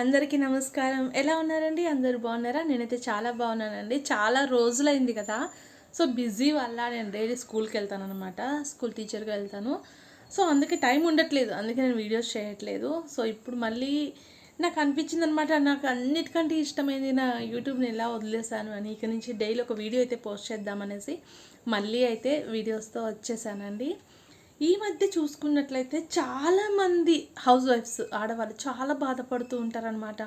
అందరికీ నమస్కారం. ఎలా ఉన్నారండి? అందరు బాగున్నారా? నేనైతే చాలా బాగున్నానండి. చాలా రోజులైంది కదా. సో బిజీ వల్ల నేను డైలీ స్కూల్కి వెళ్తాను అనమాట స్కూల్ టీచర్గా వెళ్తాను. సో అందుకే టైం ఉండట్లేదు. అందుకే నేను వీడియోస్ చేయట్లేదు. సో ఇప్పుడు మళ్ళీ నాకు అనిపించింది అనమాట నాకు అన్నిటికంటే ఇష్టమైంది నా యూట్యూబ్ని ఎలా వదిలేసాను అని. ఇక నుంచి డైలీ ఒక వీడియో అయితే పోస్ట్ చేద్దామనేసి మళ్ళీ అయితే వీడియోస్తో వచ్చేసానండి. ఈ మధ్య చూసుకున్నట్లయితే చాలామంది హౌస్ వైఫ్స్ ఆడవాళ్ళు చాలా బాధపడుతూ ఉంటారనమాట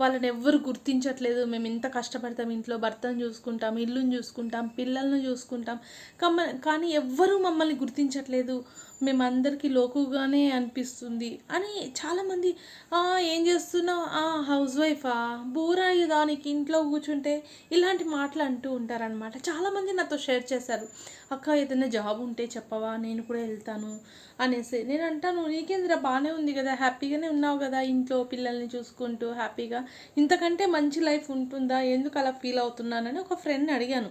వాళ్ళని ఎవ్వరు గుర్తించట్లేదు. మేము ఇంత కష్టపడతాం ఇంట్లో భర్తను చూసుకుంటాం ఇల్లుని చూసుకుంటాం పిల్లల్ని చూసుకుంటాం. కమ్మ కానీ ఎవ్వరూ మమ్మల్ని గుర్తించట్లేదు. మేమందరికీ లోకుగానే అనిపిస్తుంది. అని చాలామంది ఏం చేస్తున్నావు? ఆ హౌస్ వైఫా బోరాయి దానికి ఇంట్లో కూర్చుంటే ఇలాంటి మాటలు అంటూ ఉంటారనమాట చాలామంది నాతో షేర్ చేశారు. అక్క ఏదైనా జాబ్ ఉంటే చెప్పవా? నేను కూడా వెళ్తాను. అనేసి. నేను అంటాను నీకేంద్ర? బాగానే ఉంది కదా. హ్యాపీగానే ఉన్నావు కదా ఇంట్లో పిల్లల్ని చూసుకుంటూ హ్యాపీగా. ఇంతకంటే మంచి లైఫ్ ఉంటుందా? ఎందుకు అలా ఫీల్ అవుతున్నానని ఒక ఫ్రెండ్ అడిగాను.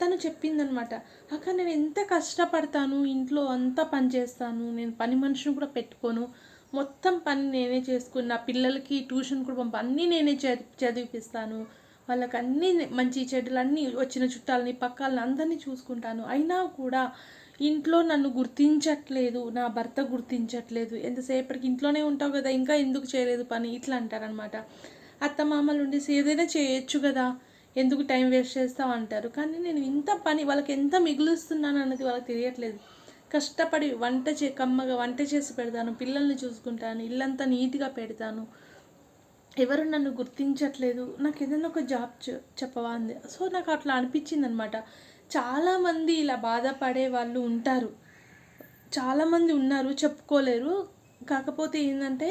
తను చెప్పిందనమాట అక్క నేను ఎంత కష్టపడతాను ఇంట్లో అంతా పని చేస్తాను నేను పని మనిషిని కూడా పెట్టుకోను మొత్తం పని నేనే చేసుకుని నా పిల్లలకి ట్యూషన్ కూడా పంప అన్నీ నేనే చదివి చదివిపిస్తాను వాళ్ళకి అన్నీ మంచి చెడ్డలు అన్నీ వచ్చిన చుట్టాలని పక్కాలని అందరినీ చూసుకుంటాను. అయినా కూడా ఇంట్లో నన్ను గుర్తించట్లేదు నా భర్త గుర్తించట్లేదు. ఎంతసేపటికి ఇంట్లోనే ఉంటావు కదా ఇంకా ఎందుకు చేయలేదు పని? ఇట్లా అంటారనమాట. అత్త మామలు ఉండేసి ఏదైనా చేయొచ్చు కదా ఎందుకు టైం వేస్ట్ చేస్తావు అంటారు. కానీ నేను ఇంత పని వాళ్ళకి ఎంత మిగులుస్తున్నాను అన్నది వాళ్ళకి తెలియట్లేదు. కష్టపడి వంట చే కమ్మగా వంట చేసి పెడతాను పిల్లల్ని చూసుకుంటాను ఇల్లంతా నీట్గా పెడతాను. ఎవరు నన్ను గుర్తించట్లేదు. నాకు ఏదైనా ఒక జాబ్ చెప్పవా అంది. సో నాకు అట్లా అనిపించింది అనమాట చాలామంది ఇలా బాధపడే వాళ్ళు ఉంటారు. చాలామంది ఉన్నారు చెప్పుకోలేరు. కాకపోతే ఏంటంటే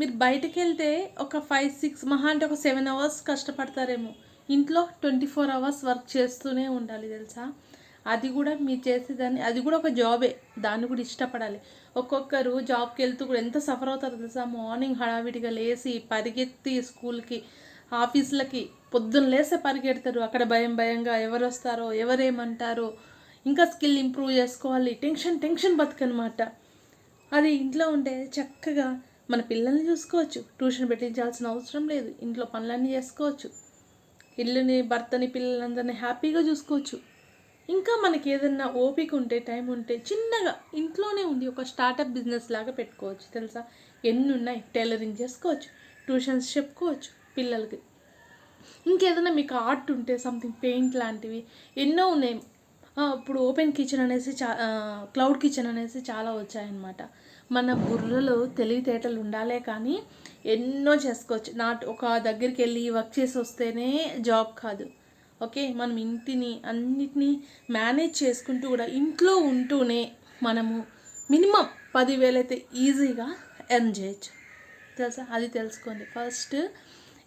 మీరు బయటకు వెళ్తే ఒక ఫైవ్ సిక్స్ మహా అంటే ఒక సెవెన్ అవర్స్ కష్టపడతారేమో. ఇంట్లో ట్వంటీ ఫోర్ అవర్స్ వర్క్ చేస్తూనే ఉండాలి తెలుసా? అది కూడా మీరు చేసేదాన్ని అది కూడా ఒక జాబే దాన్ని కూడా ఇష్టపడాలి. ఒక్కొక్కరు జాబ్కి వెళ్తూ కూడా ఎంత సఫర్ అవుతారో తెలుసా? మార్నింగ్ హడావిడిగా లేచి పరిగెత్తి స్కూల్కి ఆఫీసులకి పొద్దున్న లేసే పరిగెడతారు. అక్కడ భయం భయంగా ఎవరు వస్తారో ఎవరేమంటారో. ఇంకా స్కిల్ ఇంప్రూవ్ చేసుకోవాలి. టెన్షన్ టెన్షన్ బతుకనమాట. అది ఇంట్లో ఉంటే చక్కగా మన పిల్లల్ని చూసుకోవచ్చు. ట్యూషన్ పెట్టించాల్సిన అవసరం లేదు. ఇంట్లో పనులన్నీ చేసుకోవచ్చు. ఇల్లుని భర్తని పిల్లలందరినీ హ్యాపీగా చూసుకోవచ్చు. ఇంకా మనకి ఏదన్నా ఓపిక ఉంటే టైం ఉంటే చిన్నగా ఇంట్లోనే ఉంది ఒక స్టార్టప్ బిజినెస్ లాగా పెట్టుకోవచ్చు. తెలుసా? ఎన్ని ఉన్నాయి? టైలరింగ్ చేసుకోవచ్చు ట్యూషన్స్ చెప్పుకోవచ్చు పిల్లలకి. ఇంకేదైనా మీకు ఆర్ట్ ఉంటే సంథింగ్ పెయింట్ లాంటివి ఎన్నో ఉన్నాయి. ఇప్పుడు ఓపెన్ కిచెన్ అనేసి చా క్లౌడ్ కిచెన్ అనేసి చాలా వచ్చాయన్నమాట. మన బుర్రలో తెలివితేటలు ఉండాలే కానీ ఎన్నో చేసుకోవచ్చు. నాట్ ఒక దగ్గరికి వెళ్ళి వర్క్ చేసి వస్తేనే జాబ్ కాదు. ఓకే? మనం ఇంటిని అన్నిటినీ మేనేజ్ చేసుకుంటూ కూడా ఇంట్లో ఉంటూనే మనము మినిమం పదివేలు అయితే ఈజీగా ఎర్న్ చేయొచ్చు. తెలుసా? అది తెలుసుకోండి. ఫస్ట్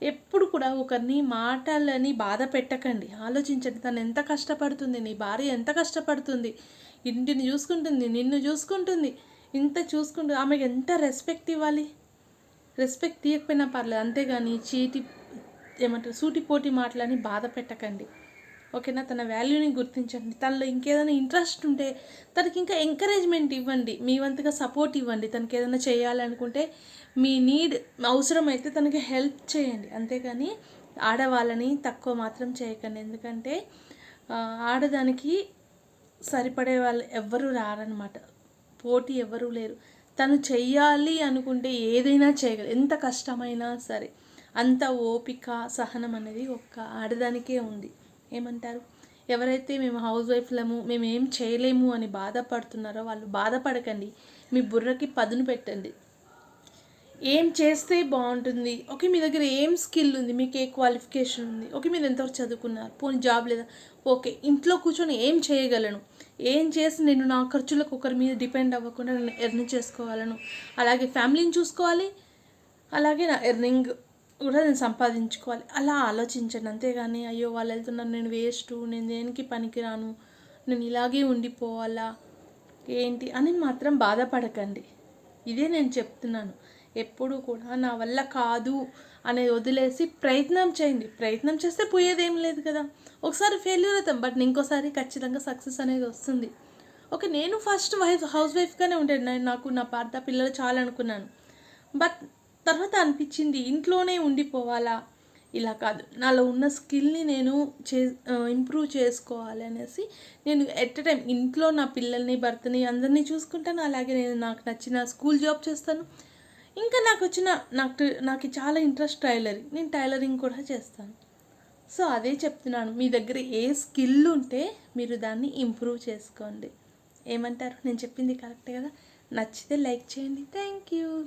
ఎప్పుడు కూడా ఒకరిని మాటలని బాధ పెట్టకండి. ఆలోచించండి. తను ఎంత కష్టపడుతుంది? నీ భార్య ఎంత కష్టపడుతుంది? ఇంటిని చూసుకుంటుంది నిన్ను చూసుకుంటుంది. ఇంత చూసుకుంటూ ఆమెకి ఎంత రెస్పెక్ట్ ఇవ్వాలి? రెస్పెక్ట్ తీయకపోయినా పర్లేదు. అంతేగాని చీటి ఏమంటారు సూటిపోటి మాటలని బాధ పెట్టకండి. ఓకేనా? తన వాల్యూని గుర్తించండి. తనలో ఇంకేదైనా ఇంట్రెస్ట్ ఉంటే తనకి ఇంకా ఎంకరేజ్మెంట్ ఇవ్వండి. మీ వంతుగా సపోర్ట్ ఇవ్వండి. తనకి ఏదైనా చేయాలనుకుంటే మీ నీడ్ అవసరమైతే తనకి హెల్ప్ చేయండి. అంతేగాని ఆడవాళ్ళని తక్కువ మాత్రం చేయకండి. ఎందుకంటే ఆడదానికి సరిపడే వాళ్ళు ఎవ్వరూ రారనమాట పోటీ ఎవరూ లేరు. తను చెయ్యాలి అనుకుంటే ఏదైనా చేయగలరు ఎంత కష్టమైనా సరే. అంత ఓపిక సహనం అనేది ఒక్క ఆడదానికే ఉంది. ఏమంటారు? ఎవరైతే మేము హౌస్ వైఫ్లము మేము ఏం చేయలేము అని బాధపడుతున్నారో వాళ్ళు బాధపడకండి. మీ బుర్రకి పదును పెట్టండి. ఏం చేస్తే బాగుంటుంది? ఓకే మీ దగ్గర ఏం స్కిల్ ఉంది? మీకు ఏ క్వాలిఫికేషన్ ఉంది? ఓకే మీరు ఎంతవరకు చదువుకున్నారు? పోనీ జాబ్ లేదా? ఓకే ఇంట్లో కూర్చొని ఏం చేయగలను? ఏం చేసి నేను నా ఖర్చులకు ఒకరి మీద డిపెండ్ అవ్వకుండా నేను ఎర్న్ చేసుకోవాలను. అలాగే ఫ్యామిలీని చూసుకోవాలి. అలాగే నా ఎర్నింగ్ కూడా నేను సంపాదించుకోవాలి. అలా ఆలోచించండి. అంతేగాని అయ్యో వాళ్ళు వెళ్తున్నారు నేను వేస్ట్ నేను దేనికి పనికిరాను నేను ఇలాగే ఉండిపోవాలా ఏంటి అని మాత్రం బాధపడకండి. ఇదే నేను చెప్తున్నాను. ఎప్పుడు కూడా నా వల్ల కాదు అనేది వదిలేసి ప్రయత్నం చేయండి. ప్రయత్నం చేస్తే పోయేదేం లేదు కదా. ఒకసారి ఫెయిల్యూర్ అవుతాం బట్ ఇంకోసారి ఖచ్చితంగా సక్సెస్ అనేది వస్తుంది. ఓకే నేను ఫస్ట్ వైఫ్ హౌస్ వైఫ్గానే ఉండేది. నేను నాకు నా భర్త పిల్లలు చాలా అనుకున్నాను. బట్ తర్వాత అనిపించింది ఇంట్లోనే ఉండిపోవాలా? ఇలా కాదు. నాలో ఉన్న స్కిల్ని నేను చే ఇంప్రూవ్ చేసుకోవాలి అనేసి నేను ఎట్ ఎ టైం ఇంట్లో నా పిల్లల్ని భర్తని అందరినీ చూసుకుంటాను. అలాగే నేను నాకు నచ్చిన స్కూల్ జాబ్ చేస్తాను. ఇంకా నాకు వచ్చిన నాకు నాకు చాలా ఇంట్రెస్ట్ టైలరింగ్. నేను టైలరింగ్ కూడా చేస్తాను. సో అదే చెప్తున్నాను. మీ దగ్గర ఏ స్కిల్ ఉంటే మీరు దాన్ని ఇంప్రూవ్ చేసుకోండి. ఏమంటారు? నేను చెప్పింది కరెక్ట్ కదా? నచ్చితే లైక్ చేయండి. Thank you